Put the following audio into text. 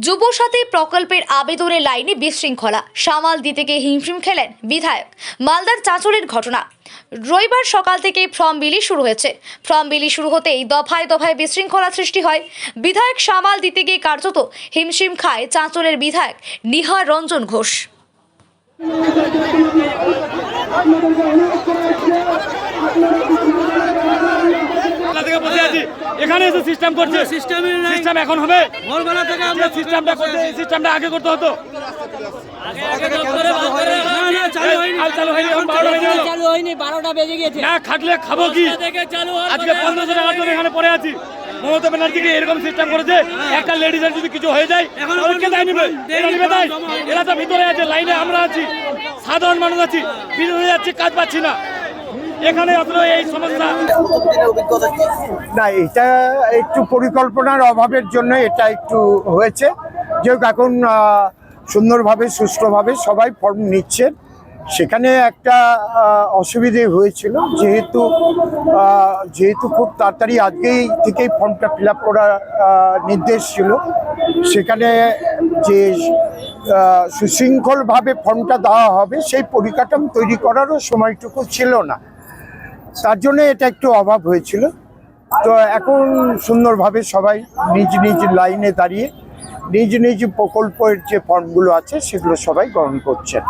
যুবসাথী প্রকল্পের আবেদনের লাইনে বিশৃঙ্খলা। সামাল দিতে গিয়ে হিমশিম খেলেন বিধায়ক। মালদার চাঁচলের ঘটনা। রবিবার সকাল থেকে ফর্ম বিলি শুরু হয়েছে। ফর্ম বিলি শুরু হতেই দফায় দফায় বিশৃঙ্খলা সৃষ্টি হয়। বিধায়ক সামাল দিতে গিয়ে কার্যত হিমশিম খায় চাঁচলের বিধায়ক নিহার রঞ্জন ঘোষ। আছি এখানে এসে সিস্টেম করছে সিস্টেম এখন হবে। ভোরবেলা থেকে আমরা সিস্টেমটা করতে সিস্টেমটা আগে করতে হতো। না খাটলে খাব কি? আজকে পরে পনেরোশো টাকার জন্য এখানে পড়ে আছি। মমতা ব্যানার্জিকে এরকম সিস্টেম করেছে একটা লেডিসের যদি কিছু হয়ে যায় এখন কে দায় নেবে দেয়নি, এরা নেবে দায় এরা তো ভিতরে আছে লাইনে আমরা আছি। সাধারণ মানুষ আছি। বিরোধী যাচ্ছি কাজ পাচ্ছি না। এখানে এই সমস্যা। না, এটা একটু পরিকল্পনার অভাবের জন্য এটা একটু হয়েছে। যেহেতু এখন সুন্দরভাবে, সুষ্ঠুভাবে সবাই ফর্ম নিচ্ছে। সেখানে একটা অসুবিধে হয়েছিল। যেহেতু যেহেতু খুব তাড়াতাড়ি আজকেই থেকেই ফর্মটা ফিল আপ করার নির্দেশ ছিল। সেখানে যে সুশৃঙ্খলভাবে ফর্মটা দেওয়া হবে, সেই পরিকাঠামো তৈরি করারও সময়টুকু ছিল না। তার জন্য এটা একটু অভাব হয়েছিল। তো এখন সুন্দরভাবে সবাই নিজ নিজ লাইনে দাঁড়িয়ে নিজ নিজ প্রকল্পের যে ফর্মগুলো আছে, সেগুলো সবাই গ্রহণ করছেন।